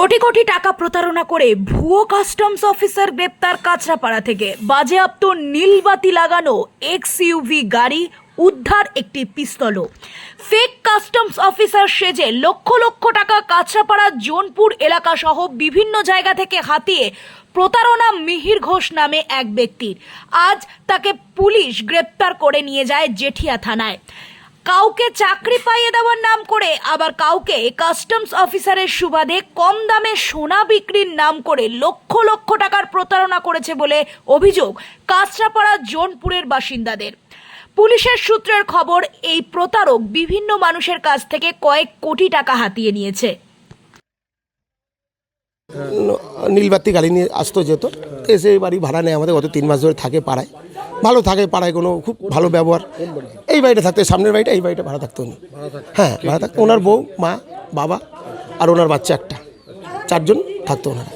কোটি কোটি টাকা প্রতারণা করে ভুয়ো কাস্টমস অফিসার গ্রেপ্তার কাঁচরাপাড়া থেকে। বাজেয়াপ্ত নীলবাতি লাগানো এক্স ইউভি গাড়ি উদ্ধার একটি পিস্তলও। ফেক কাস্টমস অফিসার সেজে লক্ষ লক্ষ টাকা কাঁচরাপাড়া জোনপুর এলাকা সহ বিভিন্ন জায়গা থেকে হাতিয়ে প্রতারণা মিহির ঘোষ নামে এক ব্যক্তির। আজ তাকে পুলিশ গ্রেপ্তার করে নিয়ে যায় জেঠিয়া থানায়। কাউকে চাকরি পাইয়ে দেওয়ার নাম করে, আবার কাউকে কাস্টমস অফিসারের সুবাদে কম দামে সোনা বিক্রির নাম করে লক্ষ লক্ষ টাকার প্রতারণা করেছে বলে অভিযোগ কাঁচরাপাড়া জোনপুরের বাসিন্দাদের। পুলিশের সূত্রের খবর, এই প্রতারক বিভিন্ন মানুষের কাছ থেকে কয়েক কোটি টাকা হাতিয়ে নিয়েছে। নীলবাতি গাড়ি নিয়ে আসতো যেত, এসে বাড়ি ভাড়া নেয় আমাদের, গত তিন মাস ধরে থাকে পাড়ায়। ভালো থাকে পাড়ায় কোনো খুব ভালো ব্যবহার। এই বাড়িটা থাকতো সামনের বাড়িটা, এই বাড়িটা ভাড়া থাকতো উনি। হ্যাঁ ভাড়া থাকতো ওনার বউ, মা, বাবা আর ওনার বাচ্চা একটা। চারজন থাকতো ওনারা।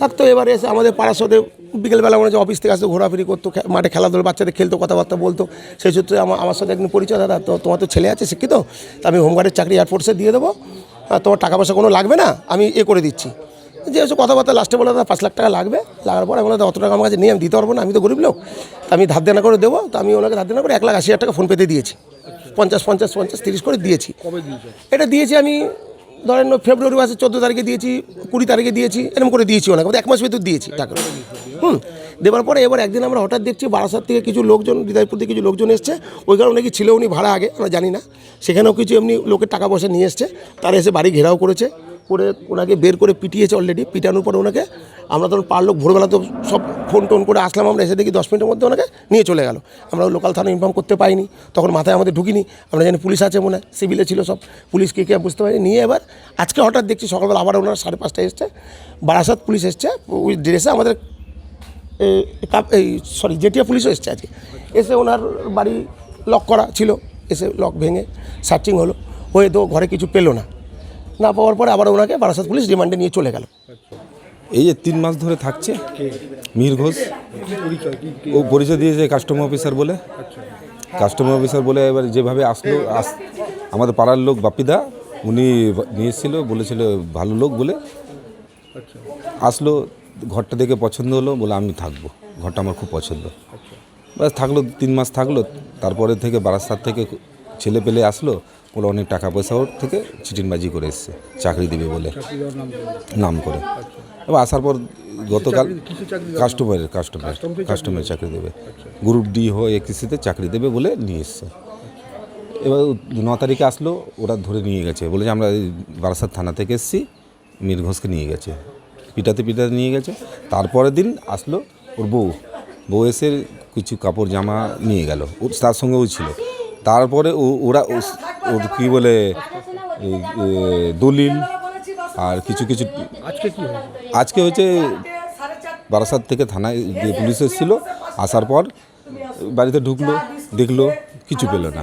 থাকতো এবারে এসে আমাদের পাড়ার সাথে বিকেলবেলা মনে হচ্ছে অফিস থেকে আসতো, ঘোরাফেরি করতো মাঠে খেলাধুলো, বাচ্চাদের খেলতো, কথাবার্তা বলতো। সেই সূত্রে আমার আমার সাথে একদিন পরিচয়, দাদা, তো তোমার তো ছেলে আছে, শিক্ষিত? তা আমি হোমগার্ডের চাকরি এয়ারফোর্সে দিয়ে দেবো। তোমার টাকা পয়সা কোনো লাগবে না? আমি এ করে দিচ্ছি। যে হচ্ছে কথাবার্তা লাস্টে বলে দাদা পাঁচ লাখ টাকা লাগবে। লাগার পর আমি বলে অত টাকা আমার কাছে নিয়ে আমি দিতে পারব না আমি তো গরিব লোক। তা আমি ধার দেনা করে দেবো তো আমি ওনাকে ধার দেনা করে এক লাখ আশি হাজার টাকা ফোন পেতে দিয়েছি। পঞ্চাশ পঞ্চাশ পঞ্চাশ তিরিশ করে দিয়েছি। এটা দিয়েছি আমি ধরেন ফেব্রুয়ারি মাসের চোদ্দ তারিখে দিয়েছি কুড়ি তারিখে দিয়েছি এরকম করে দিয়েছি ওনাকে। এক মাস ভিতর দিয়েছি টাকা। হুম দেওয়ার পরে এবার একদিন আমরা হঠাৎ দেখছি বারাসাত থেকে কিছু লোকজন হৃদয়পুর থেকে কিছু লোকজন এসছে। ওই কারণে কি ছিল উনি ভাড়া আগে আমরা জানি না। সেখানেও কিছু এমনি লোকের টাকা পয়সা নিয়ে এসছে। তারা এসে বাড়ি ঘেরাও করেছে। করে ওনাকে বের করে পিটিয়েছে অলরেডি পিটানোর পরে ওনাকে আমরা তখন পারল ভোরবেলা তো সব ফোন টোন করে আসলাম আমরা, এসে দেখি দশ মিনিটের মধ্যে ওনাকে নিয়ে চলে গেল। আমরা লোকাল থানা ইনফর্ম করতে পাইনি, তখন মাথায় আমাদের ঢুকিনি, আমরা জানি পুলিশ আছে মনে হয় সিভিলে ছিল সব, পুলিশ কে কে বুঝতে পারিনি। নিয়ে এবার আজকে হঠাৎ দেখছি সকালবেলা আবার ওনারা সাড়ে পাঁচটায় এসছে, বারাসাত পুলিশ এসছে, ওই ড্রেসে আমাদের এই সরি জেটিয়া পুলিশও এসছে আজকে। এসে ওনার বাড়ি লক করা ছিল, এসে লক ভেঙে সার্চিং হলো, হয়ে তো ঘরে কিছু পেল না। না পাওয়ার পরে আবার ওনাকে বারাসাত পুলিশ রিমান্ডে নিয়ে চলে গেল। এই যে তিন মাস ধরে থাকছে মিহির ঘোষ, ও পরিচয় দিয়েছে কাস্টমার অফিসার বলে। কাস্টমার অফিসার বলে এবার যেভাবে আসলো, আস, আমাদের পাড়ার লোক বাপিদা, উনি নিয়ে এসেছিল, বলেছিল ভালো লোক বলে। আসলো, ঘরটা দেখে পছন্দ হলো, বলে আমি থাকব, ঘরটা আমার খুব পছন্দ। ব্যাস, থাকল, তিন মাস থাকল, তারপরে থেকে বারাসাত থেকে ছেলে পেলে আসলো বলে অনেক টাকা পয়সা ওর থেকে চিটিংবাজি করে এসছে চাকরি দেবে বলে নাম করে। এবার আসার পর গতকাল কাস্টমারের কাস্টমার কাস্টমারের চাকরি দেবে? গ্রুপ ডি হয়ে কিস্তিতে চাকরি দেবে। বলে নিয়ে এসছে। এবার ন তারিখে আসলো ওরা ধরে নিয়ে গেছে। বলে যে আমরা এই বারাসাত থানা থেকে এসেছি মীর ঘোষকে নিয়ে গেছে। পিটাতে পিটাতে নিয়ে গেছে। তারপরের দিন আসলো ওর বউ। বউ এসে কিছু কাপড় জামা নিয়ে গেল। ও তার সঙ্গেও ছিল। তারপরে ও ওরা কী বলে দলিল আর কিছু কিছু আজকে কি হয়েছে? আজকে হচ্ছে বারাসাত থেকে থানায় যে পুলিশ এসেছিল আসার পর বাড়িতে ঢুকলো দেখল কিছু পেল না।